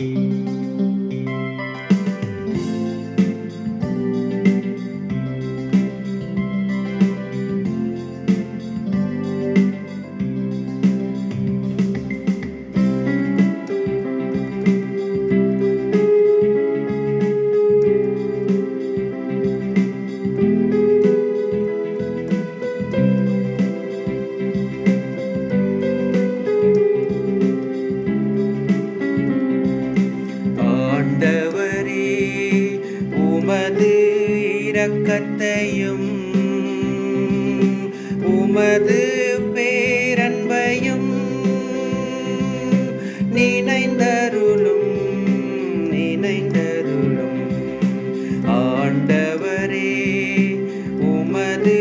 ஆண்டவரே இரக்கத்தையும் உமது பேரன்பையும் நினைந்தருளும் நினைந்தருளும். ஆண்டவரே உமது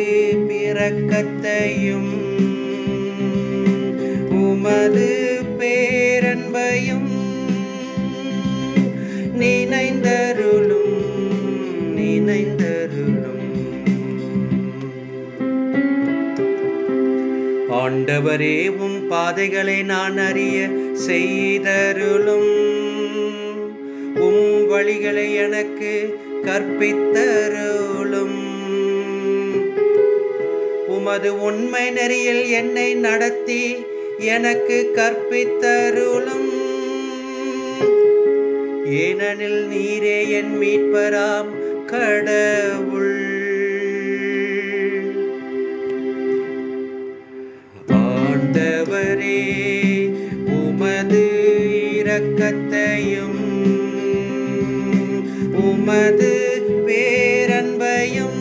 பிறக்கத்தையும் உமது பேரன்பையும் நினைந்தருளும் நினைந்த ஆண்டவரே உம் பாதைகளை நான் அறிய செய்தருளும். உம் வழிகளை எனக்கு கற்பித்தருளும். உமது உண்மை நெறியில் என்னை நடத்தி எனக்கு கற்பித்தருளும். ஏனெனில் நீரே என் மீட்பராம் கடவுள். உமது இரக்கத்தையும் உமது பேரன்பையும்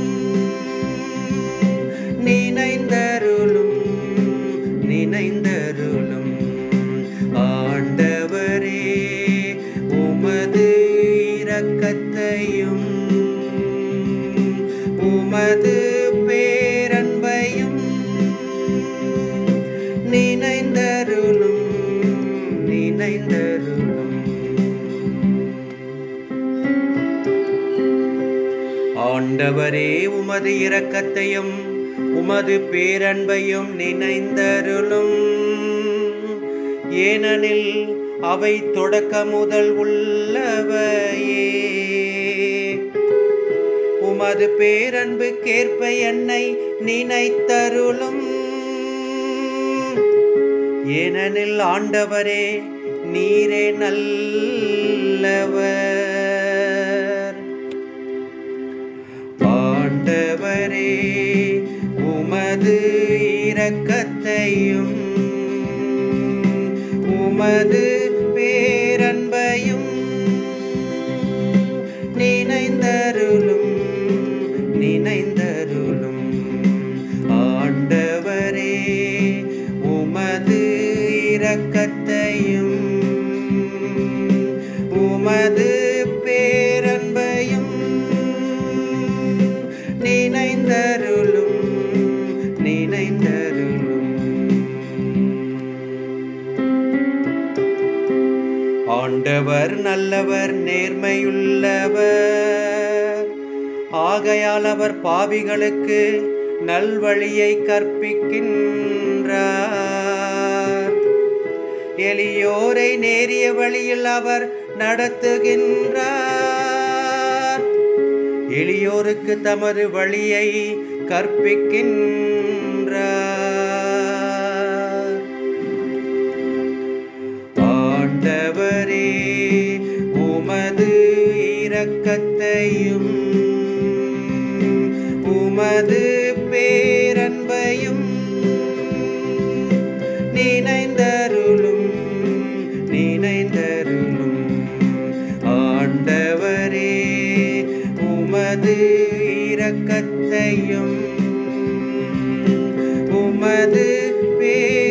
நினைந்தருளும் நினைந்த ஆண்டவரே உமது இரக்கத்தையும் உமது பேரன்பையும் நினைந்தருளும். ஏனெனில் அவை தொடக்க முதல் உள்ளவையே. உமது பேரன்புக்கேற்ப என்னை நினைத்தருளும். ஏனெனில் ஆண்டவரே நீரே நல்லவர். இரக்கத்தையும் உமது பேரன்பையும் நினைந்தருளும் நினைந்தருளும். ஆண்டவரே உமது இரக்கத்தையும் உமது பேரன்பையும் நினைந்தருளும் நினைந்த ஆண்டவர் நல்லவர் நேர்மையுள்ளவர். ஆகையால் அவர் பாவிகளுக்கு நல்வழியை கற்பிக்கின்றார். எளியோரை நேரிய வழியில் அவர் நடத்துகின்றார். எளியோருக்கு தமது வழியை கற்பிக்கின்றார். இரக்கத்தையும் உமது பேரன்பையும் நினைந்தருளும் நினைந்தருளும். ஆண்டவரே உமது இரக்கத்தையும் உமது பேர்